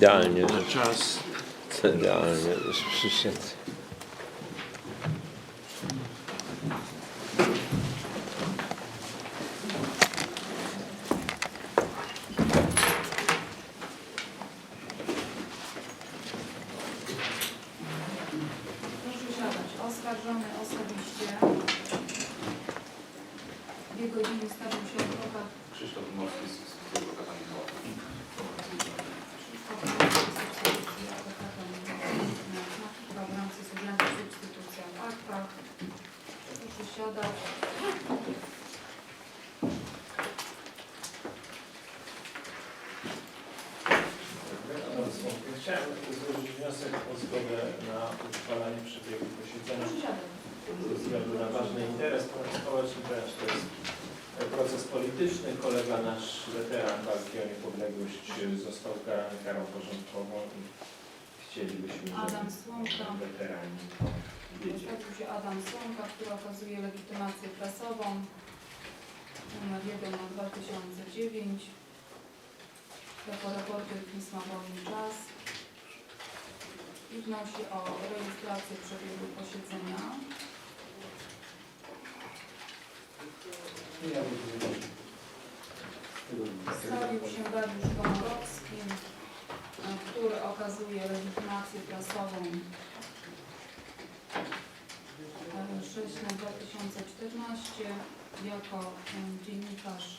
Będzie szerzyć. Tak, Idealnie, na że czas. co idealnie, że przyszedł. Proszę siadać. Oskarżony osobiście w jego imieniu stawił się adwokat Krzysztof Dmowski z z adwokata Michała. Krzysztof Kowalski, adwokata Michała Chyba w ramach służąca substytucja w aktach. Chciałem złożyć wniosek o zgodę na utrwalanie przebiegu posiedzenia. Ze względu na ważny interes społeczny, ponieważ to jest proces polityczny. Kolega nasz, weteran walki o niepodległość, został karany karą porządkową chcielibyśmy, Adam żeby Słomka. Postawił się Adam Słomka, który okazuje legitymację prasową. Numer 1 na 2009 jako reporter pisma Wolny Czas. I wnosi o rejestrację przebiegu posiedzenia. Stawił się Dariusz e, który okazuje legitymację prasową 6 na 2014 jako em, dziennikarz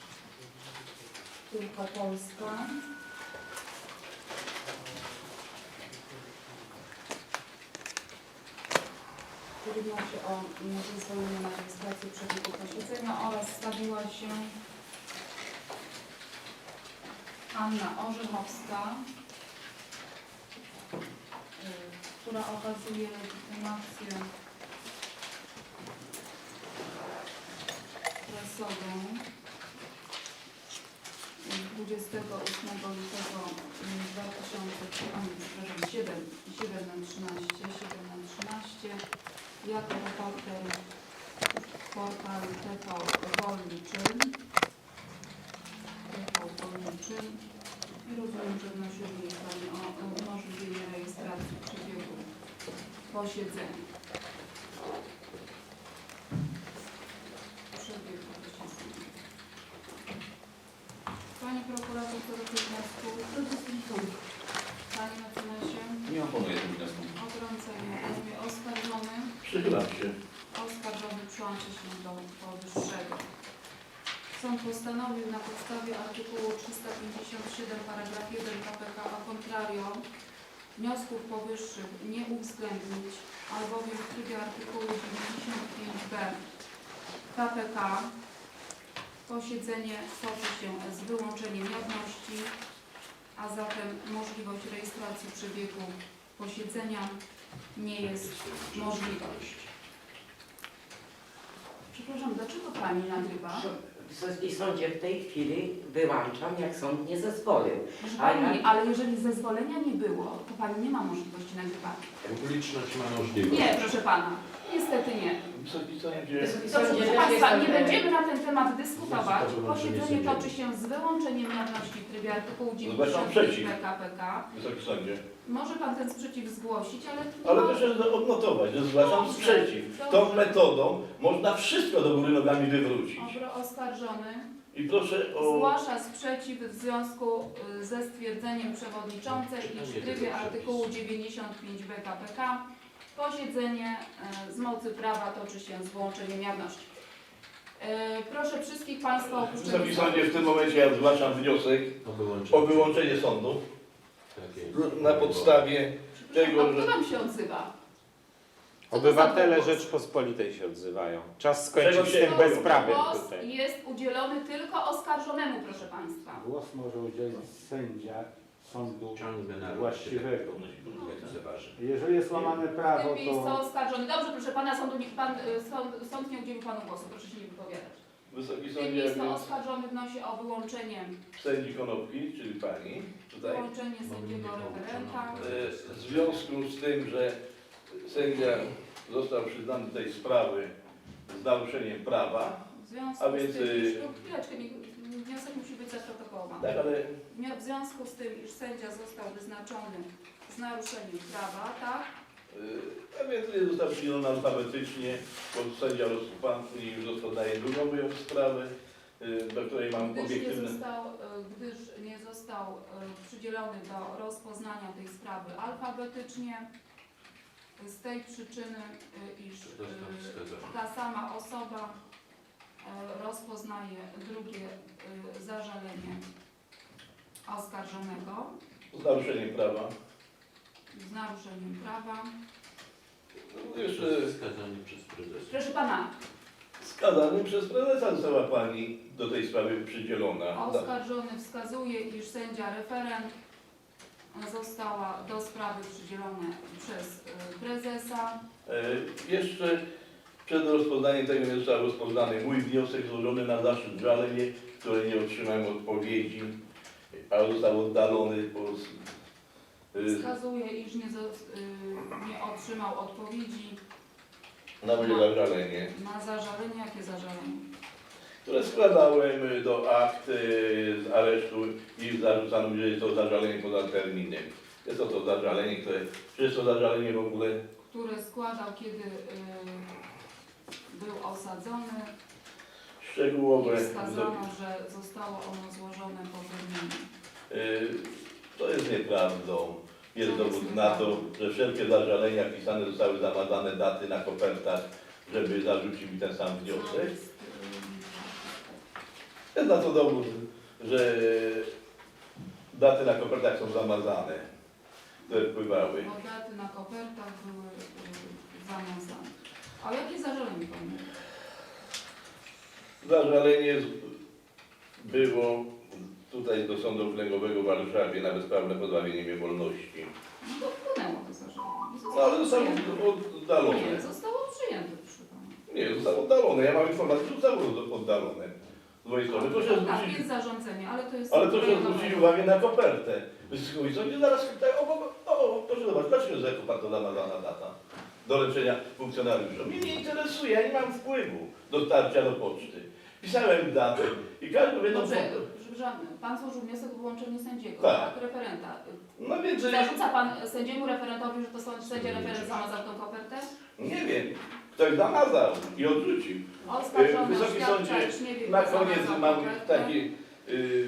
Tylko Polska. Który wnosi o zezwolenie na rejestrację przebiegu posiedzenia oraz stawiła się Anna Orzechowska, która okazuje legitymację prasową 28 lutego 2007, 7 na 13, 7 na 13 jako reporter portal TV Wolny Czyn. TV. I rozumiem, że wnosili Pani o o umożliwienie rejestracji przebiegu posiedzenia. Przebiegu posiedzenia. Panie prokurator, co do tych wniosków? Panie mecenasie, Nie oponuję tym wnioskom. odrącenie. Mówię oskarżony. Przychylam się. Oskarżony przyłączy się do powyższego. Sąd postanowił na podstawie artykułu 357 paragraf 1 KPK a contrario wniosków powyższych nie uwzględnić, albowiem w trybie artykułu 95b KPK posiedzenie toczy się z wyłączeniem jawności, a zatem możliwość rejestracji przebiegu posiedzenia nie jest możliwa. Przepraszam, dlaczego Pani nagrywa? Wysoki sądzie, w tej chwili wyłączam, jak sąd nie zezwolił. Proszę A Pani, ja- ale jeżeli zezwolenia nie było, to Pani nie ma możliwości nagrywania. Publiczność ma możliwość. Nie, proszę Pana, niestety nie. Wysoki sądzie. Wysoki Dobrze, sądzie, proszę Państwa, nie będziemy na ten temat dyskutować. To Posiedzenie toczy się z wyłączeniem jawności w trybie artykułu Zgłaszam 90 przeciw. PKPK. Wysoki sądzie. Może Pan ten sprzeciw zgłosić, ale... nie Ale ma- proszę odnotować, że zgłaszam Dobrze, sprzeciw. dobrze. Tą metodą można wszystko do góry nogami wywrócić. Obro oskarżony I proszę o... zgłasza sprzeciw w związku y, ze stwierdzeniem przewodniczącej, iż w trybie artykułu 95 BKPK posiedzenie y, z mocy prawa toczy się z wyłączeniem jawności. Y, Proszę wszystkich Państwa o opuszczenie Wysoki sali. sądzie, w tym momencie ja zgłaszam wniosek O wyłączenie. o wyłączenie sądu Tak jest. na podstawie tego, A kto że... Wam się odzywa? Obywatele Co to za głos? Rzeczpospolitej się odzywają. Czas skończyć z się- tym bezprawiem Głos tutaj. jest udzielony tylko oskarżonemu, proszę Państwa. Głos może udzielić sędzia sądu właściwego. Jak waży. Jeżeli jest łamane prawo, tym miejscu to oskarżony. Dobrze, proszę Pana, sądu niech pan, y, sąd, sąd nie udzielił Panu głosu, proszę się nie wypowiadać. Wysoki W tym sądzie, miejscu więc oskarżony wnosi o wyłączenie, sędzi Konopki, czyli pani, tutaj, wyłączenie sędziego referenta. e, w związku z tym, że sędzia został przyznany tej sprawy z naruszeniem prawa, W związku A więc, z tym, y- chwileczkę, wniosek musi być zaprotokołowany. Tak, ale W związku z tym, iż sędzia został wyznaczony z naruszeniem prawa, tak? y, a więc nie został przydzielony alfabetycznie, bo sędzia rozsupantny już rozpoznaje drugą moją sprawę, y, do której mam Gdyż nie obiektywne... został, e, gdyż nie został przydzielony do rozpoznania tej sprawy alfabetycznie, z tej przyczyny, iż ta sama osoba rozpoznaje drugie zażalenie oskarżonego z naruszeniem prawa. z naruszeniem prawa. Jeszcze Wskazanie przez prezesa. Proszę pana, skazanym przez prezesa została Pani do tej sprawy przydzielona. oskarżony wskazuje, iż sędzia referent została do sprawy przydzielona przez e, prezesa. E, Jeszcze przed rozpoznaniem tego nie został rozpoznany mój wniosek złożony na zaszczyt żalenie, które nie otrzymałem odpowiedzi, a został oddalony po y, Wskazuje, iż nie, y, nie otrzymał odpowiedzi na moje zażalenie, na zażalenie. Jakie zażalenie? które składałem do akt y, z aresztu i zarzucano mi, że jest to zażalenie poza terminem. Jest to to zażalenie, które, czy jest to zażalenie w ogóle Które składał, kiedy y, był osadzony szczegółowe. i wskazano, że zostało ono złożone po terminie. Y, To jest nieprawdą. Jest dowód na to, że wszelkie zażalenia pisane zostały zamazane daty na kopertach, żeby zarzucić mi ten sam wniosek. jest, y, Jest na to dowód, że daty na kopertach są zamazane, które wpływały. Bo daty na kopertach były y, zamazane. A jakie zażalenie pan mówi? Zażalenie było tutaj do Sądu Okręgowego w Warszawie na bezprawne pozbawienie mnie wolności. No to wpłynęło to zażalenie. No ale zostało przyjęte. oddalone. Nie, zostało przyjęte, proszę pana. Nie, zostało oddalone. Ja mam informację, że zostało oddalone z mojej strony. Proszę Tak, zwrócić jest zarządzenie, ale to jest... Ale proszę zwrócić uwagę na kopertę. Wysokość sądzie zaraz pytają, o, o, o, proszę zobaczyć, dlaczego jest za kopertą zamazana data doręczenia funkcjonariuszom? Mnie nie interesuje, ja nie mam wpływu do dotarcia do poczty. Pisałem datę i każdy wie, no, Dobrze, pan złożył wniosek o wyłączenie sędziego, Tak. tak, referenta. no więc Zarzuca pan sędziemu referentowi, że to są- sędzia referent zamazał tą kopertę? nie wiem, ktoś zamazał i odrzucił. Oskarżony Wysoki oświadcza, sądzie, nie wie, Na kto koniec zamazał mam kopertę. taki... Yy,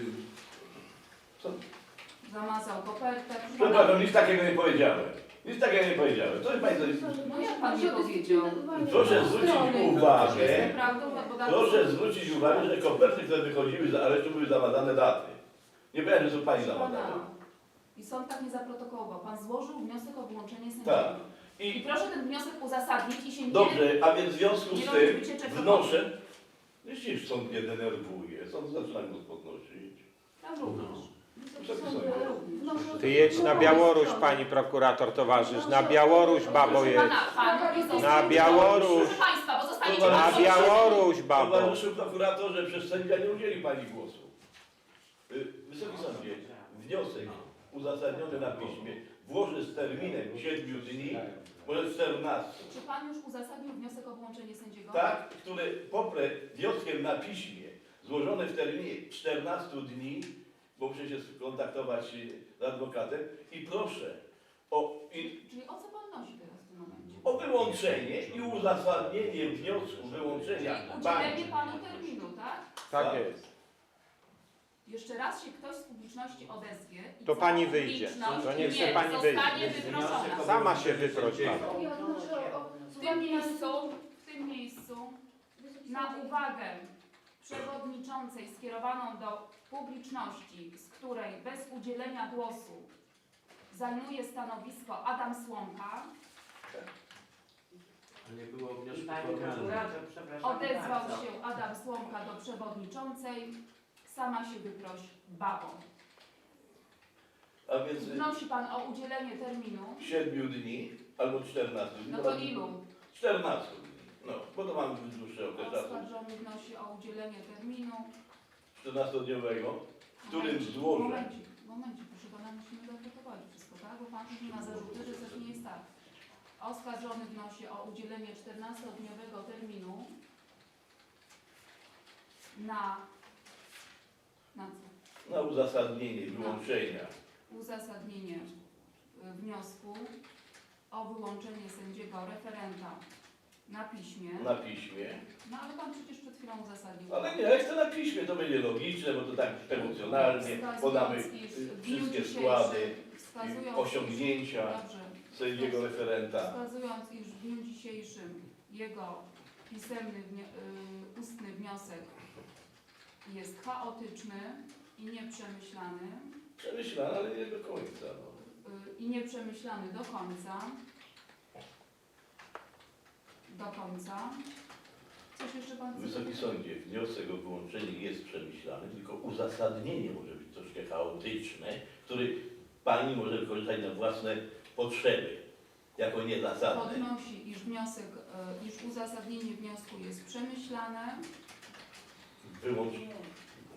co? Zamazał kopertę. Przepraszam, nic takiego nie powiedziałem. Nic takiego nie powiedziałem. To jest Państwo... No jak pan nie powiedział? Proszę zwrócić uwagę, Proszę zwrócić uwagę, że koperty, które wychodziły z aresztu, były zamazane daty. Nie wiem, że są Pani pana, I sąd tak nie zaprotokołował. Pan złożył wniosek o wyłączenie sędziego. Tak. I I proszę ten wniosek uzasadnić i się nie... dobrze, a więc w związku nie z tym wnoszę... Jeśli sąd mnie denerwuje, sąd zaczyna go podnosić. Tam również. Ty jedź na Białoruś, pani prokurator towarzysz. Na Białoruś, babo Proszę jedź. pana, pan nie został- Na Białoruś. Proszę państwa, bo zostaniecie Na Białoruś, babo. Towarzyszu prokuratorze, przez sędzia nie udzieli Pani głosu. Y, Wysoki sądzie, wniosek uzasadniony na piśmie włożę z terminem 7 dni, może 14. Czy pan już uzasadnił wniosek o wyłączenie sędziego? tak, który poprę wnioskiem na piśmie, złożony w terminie 14 dni, bo muszę się skontaktować z adwokatem i proszę o, i, Czyli o co pan nosi teraz w tym momencie? o wyłączenie i uzasadnienie wniosku wyłączenia Czyli udzielenie pani. panu terminu, tak? Tak jest. Jeszcze raz się ktoś z publiczności odezwie i To cała pani wyjdzie. publiczność To niech se nie, pani zostanie wyjdzie. Sama się wyproś, babo. W tym miejscu, w tym miejscu na uwagę przewodniczącej skierowaną do publiczności, z której bez udzielenia głosu zajmuje stanowisko Adam Słomka, A nie było wniosku Panie formalnego. prokurator, przepraszam odezwał bardzo. się Adam Słomka do przewodniczącej, sama się wyproś babą. A więc Wnosi Pan o udzielenie terminu, 7 dni albo 14 dni. no to ilu? 14 dni. No, dłuższy okres czasu. Oskarżony wnosi o udzielenie terminu. 14-dniowego, w którym Momencik, złożę. Momencik, momencik, proszę pana, musimy doprotokować wszystko, tak? Bo pan nie ma zarzuty, że coś nie jest tak. Oskarżony wnosi o udzielenie 14-dniowego terminu na... na co? Na uzasadnienie wyłączenia. uzasadnienie y, wniosku o wyłączenie sędziego referenta na piśmie. Na piśmie. No ale pan przecież przed chwilą uzasadnił. Ale nie, jak chcę na piśmie, to będzie logiczne, bo to tak emocjonalnie Wskazując, podamy iż w dniu wszystkie dzisiejszym- składy, wskazując, osiągnięcia Dobrze. sędziego referenta. Wskazując, iż w dniu dzisiejszym jego pisemny, wni- y, ustny wniosek jest chaotyczny i nieprzemyślany Przemyślane, ale nie do końca. No. y, i nieprzemyślany do końca. Do końca. Coś jeszcze pan chce Wysoki Sądzie, wniosek o wyłączenie jest przemyślany, tylko uzasadnienie może być troszkę chaotyczne, który Pani może wykorzystać na własne potrzeby, jako niezasadne. Podnosi, iż wniosek, y, iż uzasadnienie wniosku jest przemyślane, Wyłącz...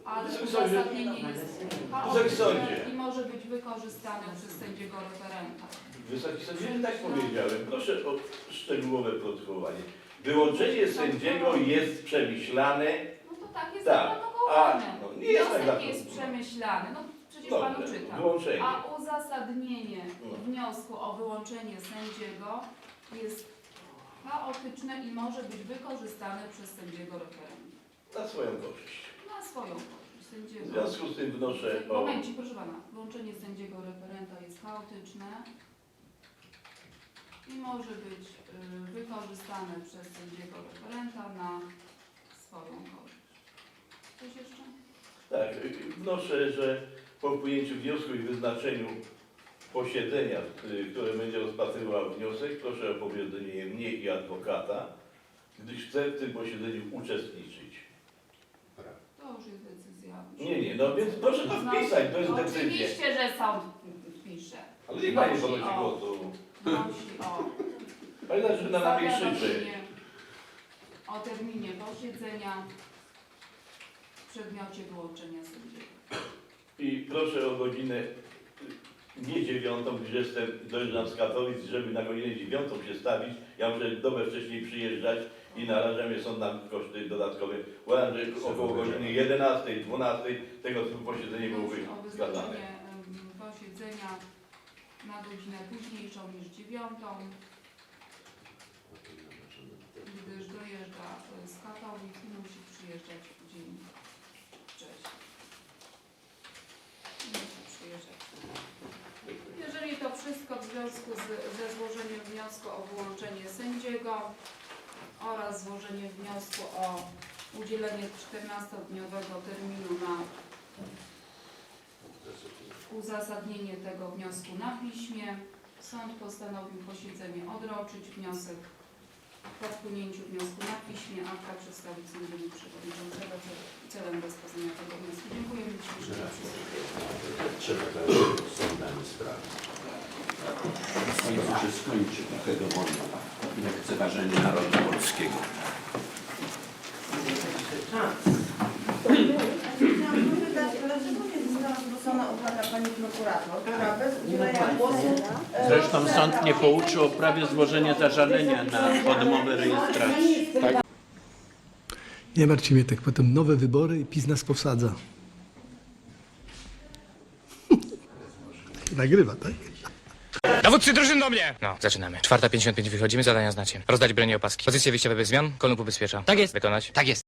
ale Wysoki Sądzie. uzasadnienie jest Wysoki chaotyczne Sądzie. i może być wykorzystane przez sędziego referenta. Wysoki nie tak powiedziałem. Proszę o szczegółowe protokołowanie. Wyłączenie sędziego jest przemyślane. No to tak jest Tak. A, no nie jest tak Wniosek jest przemyślany. No przecież Dobrze, panu czytam. wyłączenie. A uzasadnienie No. wniosku o wyłączenie sędziego jest chaotyczne i może być wykorzystane przez sędziego referenta. Na swoją korzyść. Na swoją korzyść W sędziego. związku z tym wnoszę o... Momencik, proszę pana. Wyłączenie sędziego referenta jest chaotyczne i może być y, wykorzystane przez sędziego referenta na swoją korzyść. Coś jeszcze? Tak, wnoszę, że po wpłynięciu wniosku i wyznaczeniu posiedzenia, y, które będzie rozpatrywał wniosek, proszę o powiedzenie mnie i adwokata, gdyż chcę w tym posiedzeniu uczestniczyć. To już jest decyzja. Nie, nie, no więc proszę to wpisać, to jest No, decyzja. Oczywiście, że sąd pisze. Ale niech Pani podnosi głosu. Prosi o na mnie krzyczy. zawiadomienie o terminie posiedzenia w przedmiocie wyłączenia sędziego. I proszę o godzinę y, nie dziewiątą, gdyż jestem, dojeżdżam z Katowic, żeby na godzinę dziewiątą się stawić. Ja muszę dobę wcześniej przyjeżdżać i narażam je sąd na koszty dodatkowe. Uważam, że około godziny 11, 12 tego typu posiedzenie byłoby Prosi o skazane. wyznaczenie em, posiedzenia na godzinę późniejszą niż dziewiątą, gdyż dojeżdża e, z Katowic i musi przyjeżdżać dzień wcześniej. Musi przyjeżdżać. Jeżeli to wszystko w związku z, ze złożeniem wniosku o wyłączenie sędziego oraz złożeniem wniosku o udzielenie 14-dniowego terminu na uzasadnienie tego wniosku na piśmie. Sąd postanowił posiedzenie odroczyć. Wniosek po wpłynięciu wniosku na piśmie akta przedstawić sędziemu przewodniczącego cel- celem rozpoznania tego wniosku. Dziękuję dzisiejszemu przysłuchaniu. Trzeba też sądami sprawy. W końcu się skończy tego wojna, lekceważenie narodu polskiego. Czas. Chciałam zapytać, dlaczego nie została zgłoszona uwaga pani prokurator, która bez udzielenia głosu... e, Zresztą sąd nie pouczył o prawie złożenia zażalenia na odmowę rejestracji. Nie martw się Mietek, potem nowe wybory i PiS nas powsadza. Nagrywa, tak? Dowódcy drużyn do mnie! No, zaczynamy. Czwarta 55 wychodzimy, zadania znacie. Rozdać broni opaski. Pozycję wyjściowe bez zmian, kolumn ubezpiecza. Tak jest. Wykonać. Tak jest.